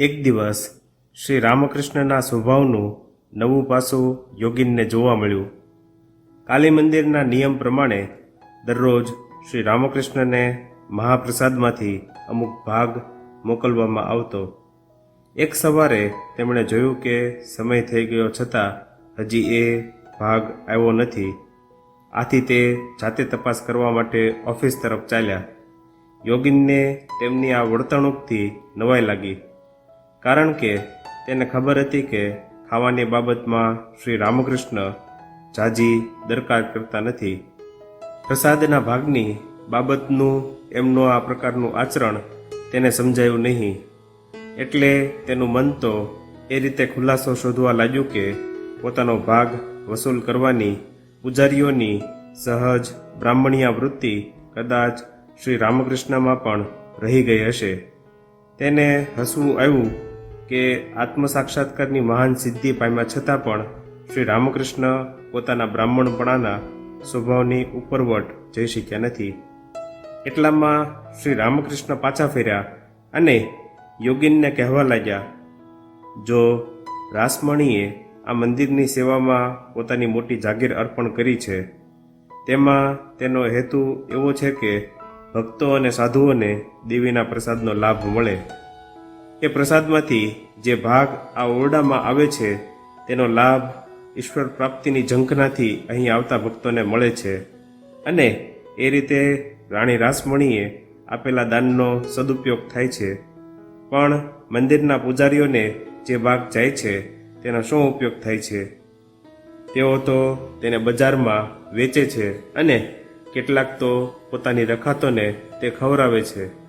એક દિવસ શ્રી રામકૃષ્ણના સ્વભાવનું નવું પાસું યોગીનને જોવા મળ્યું. કાલી મંદિરના નિયમ પ્રમાણે દરરોજ શ્રી રામકૃષ્ણને મહાપ્રસાદમાંથી અમુક ભાગ મોકલવામાં આવતો. એક સવારે તેમણે જોયું કે સમય થઈ ગયો છતાં હજી એ ભાગ આવ્યો નથી. આથી તે જાતે તપાસ કરવા માટે ઓફિસ તરફ ચાલ્યા. યોગીનને તેમની આ વર્તણૂકથી નવાઈ લાગી. કારણ કે તેને ખબર હતી કે ખાવાની બાબતમાં શ્રી રામકૃષ્ણ જાજી દરકાર કરતા નથી. પ્રસાદના ભાગની બાબતનું એમનું આ પ્રકારનું આચરણ તેને સમજાયું નહીં. એટલે તેનું મન તો એ રીતે ખુલાસો શોધવા લાગ્યું કે પોતાનો ભાગ વસૂલ કરવાની પૂજારીઓની સહજ બ્રાહ્મણીયા વૃત્તિ કદાચ શ્રી રામકૃષ્ણમાં પણ રહી ગઈ હશે. તેને હસવું આવ્યું કે આત્મ સાક્ષાત્કારની મહાન સિદ્ધિ પામ્યા છતાં પણ શ્રી રામકૃષ્ણ પોતાના બ્રાહ્મણપણાના સ્વભાવની ઉપરવટ જઈ શક્યા નથી. એટલામાં શ્રી રામકૃષ્ણ પાછા ફેર્યા અને યોગીનને કહેવા લાગ્યા, જો રાસમણીએ આ મંદિરની સેવામાં પોતાની મોટી જાગીર અર્પણ કરી છે, તેમાં તેનો હેતુ એવો છે કે ભક્તો અને સાધુઓને દેવીના પ્રસાદનો લાભ મળે. એ પ્રસાદમાંથી જે ભાગ આ ઓરડામાં આવે છે, તેનો લાભ ઈશ્વર પ્રાપ્તિની ઝંખનાથી અહીં આવતા ભક્તોને મળે છે. અને એ રીતે રાણી રાસમણીએ આપેલા દાનનો સદુપયોગ થાય છે. પણ મંદિરના પૂજારીઓને જે ભાગ જાય છે, તેનો શું ઉપયોગ થાય છે? તેઓ તો તેને બજારમાં વેચે છે અને કેટલાક તો પોતાની રખાતોને તે ખવડાવે છે.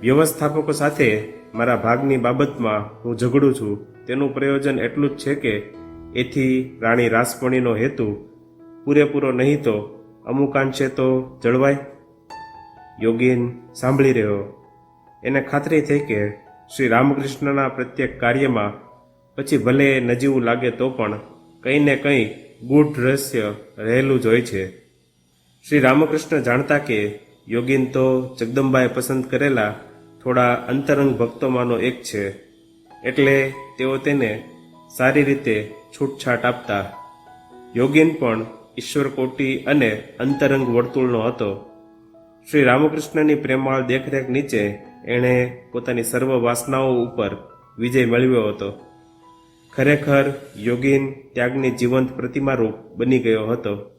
વ્યવસ્થાપકો સાથે મારા ભાગની બાબતમાં હું ઝઘડું છું. તેનું પ્રયોજન એટલું જ છે કે એથી રાણી રાસપણીનો હેતુ પૂરેપૂરો નહીં તો અમુકાંશે તો જળવાય. યોગીન, સાંભળી રહ્યો. એને ખાતરી થઈ કે શ્રી રામકૃષ્ણના પ્રત્યેક કાર્યમાં પછી ભલે નજીવું લાગે તો પણ કંઈ ને કંઈ ગૂઢ રહસ્ય રહેલું જ હોય છે. શ્રી રામકૃષ્ણ જાણતા કે યોગીન તો જગદંબાએ પસંદ કરેલા થોડા અંતરંગ ભક્તોમાંનો એક છે. એટલે તેઓ તેને સારી રીતે છૂટછાટ આપતા. યોગીન પણ ઈશ્વર કોટી અને અંતરંગ વર્તુળનો હતો. શ્રી રામકૃષ્ણની પ્રેમાળ દેખરેખ નીચે એણે પોતાની સર્વ વાસનાઓ ઉપર વિજય મેળવ્યો હતો. ખરેખર યોગીન ત્યાગની જીવંત પ્રતિમારૂપ બની ગયો હતો.